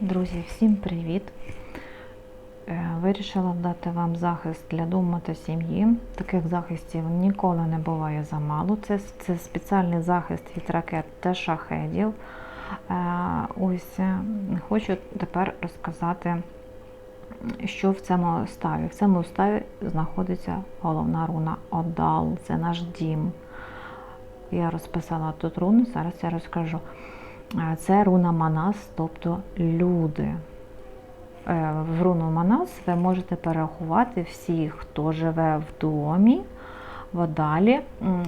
Друзі, всім привіт! Е, Вирішила дати вам захист для дому та сім'ї. Таких захистів ніколи не буває замало. Це, це спеціальний захист від ракет та шахедів. Е, Ось е, хочу тепер розказати, що в цьому ставі. В цьому ставі знаходиться головна руна Одал, це наш дім. Я розписала тут руну, зараз я розкажу. Це руна Манас, тобто люди. Е, В руну Манас ви можете перерахувати всіх, хто живе в домі, в Одалі,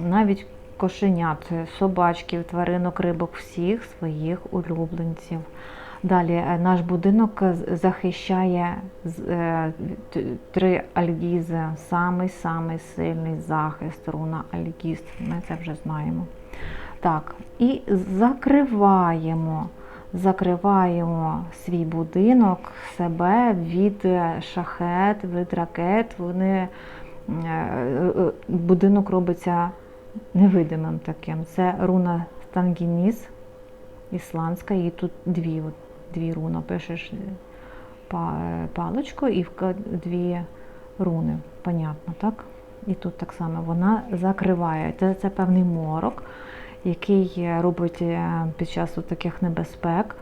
навіть кошенят, собачків, тваринок, рибок, всіх своїх улюбленців. Далі е, наш будинок захищає е, т- три альгізи, самий-самий сильний захист, руна альгіз. Ми це вже знаємо. Так, і закриваємо, закриваємо свій будинок, себе від е, шахет, від ракет. Вони, е, е, будинок робиться невидимим таким. Це руна Стангініс, ісландська, і тут дві, дві руни. Пишеш паличку і дві руни, понятно, так? І тут так само вона закриває. Це, це певний морок який робить е, під час таких небезпек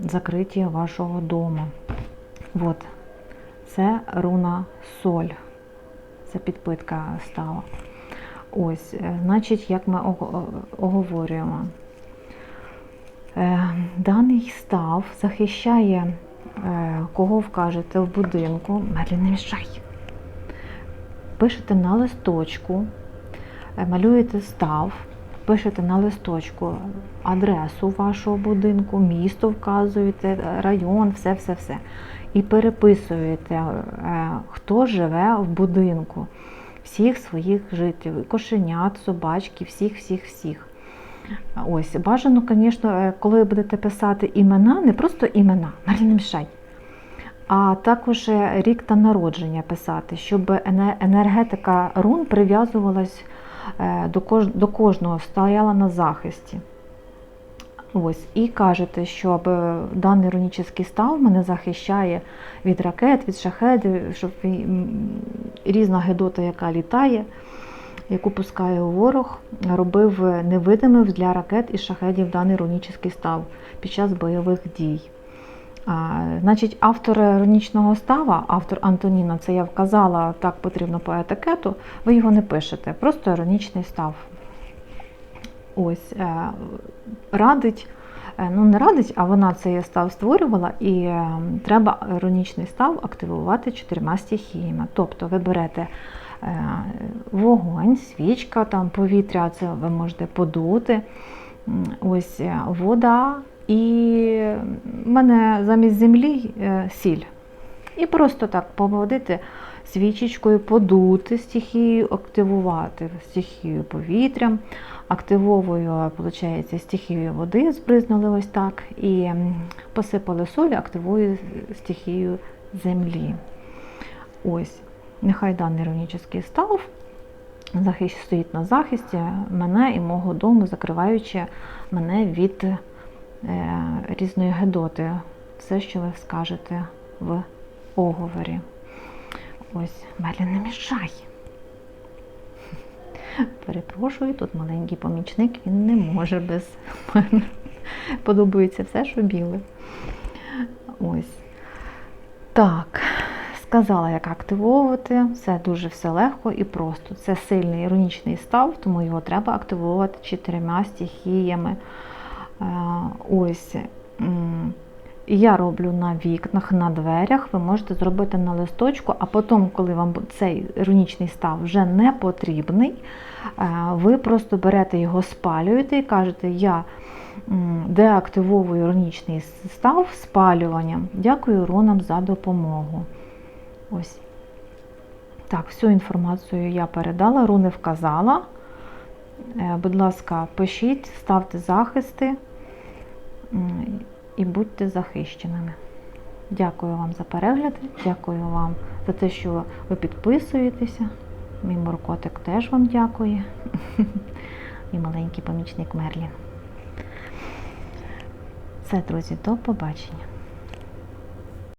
закриття вашого дому. От. Це руна соль. Це підпитка стала. Ось, е, значить, як ми ого- оговорюємо. Е, Даний став захищає, е, кого вкажете в будинку. Мерлі, не мішай. Пишете на листочку, е, малюєте став, пишете на листочку адресу вашого будинку, місто вказуєте, район, все-все-все. І переписуєте, е, хто живе в будинку, всіх своїх жителів, кошенят, собачки, всіх-всіх-всіх. Ось, бажано, звісно, е, коли будете писати імена, не просто імена, Марі, не мішай, а також е, рік та народження писати, щоб енергетика рун прив'язувалась до, кож, до кожного, стояла на захисті. Ось, і кажете, щоб е, даний рунічний став мене захищає від ракет, від шахедів, щоб різна гедота, яка літає, яку пускає ворог, робив невидимим для ракет і шахедів даний рунічний став під час бойових дій. Значить, автор рунічного става, автор Антоніна, це я вказала, так потрібно по етикету, ви його не пишете, просто іронічний став. Ось, е, радить, е, ну не радить, а вона цей став створювала, і е, треба іронічний став активувати чотирма стихіями. Тобто ви берете вогонь, свічка, там повітря, це ви можете подути. Ось вода і в мене замість землі е, сіль. І просто так поводити свічечкою, подути стихію, активувати стихію повітрям, активовую, виходить, стихію води, збризнули ось так, і посипали солі, активую стихію землі. Ось, нехай даний рунічний став захист стоїть на захисті мене і мого дому, закриваючи мене від різної гедоти. Все, що ви скажете в оговорі. Ось, Мерлін, не мішай. Перепрошую, тут маленький помічник, він не може без мене. Подобається все, що біле. Ось. Так, сказала, як активовувати. Все дуже все легко і просто. Це сильний іронічний став, тому його треба активувати чотирма стихіями. Е, Ось. Я роблю на вікнах, на дверях. Ви можете зробити на листочку, а потім, коли вам цей іронічний став вже не потрібний, е, ви просто берете його, спалюєте і кажете, я деактивовую іронічний став спалюванням. Дякую рунам за допомогу. Ось. Так, всю інформацію я передала, руни вказала. Е, Будь ласка, пишіть, ставте захисти і будьте захищеними. Дякую вам за перегляд, дякую вам за те, що ви підписуєтеся. Мій моркотик теж вам дякує. І маленький помічник Мерлін. Все, друзі, до побачення.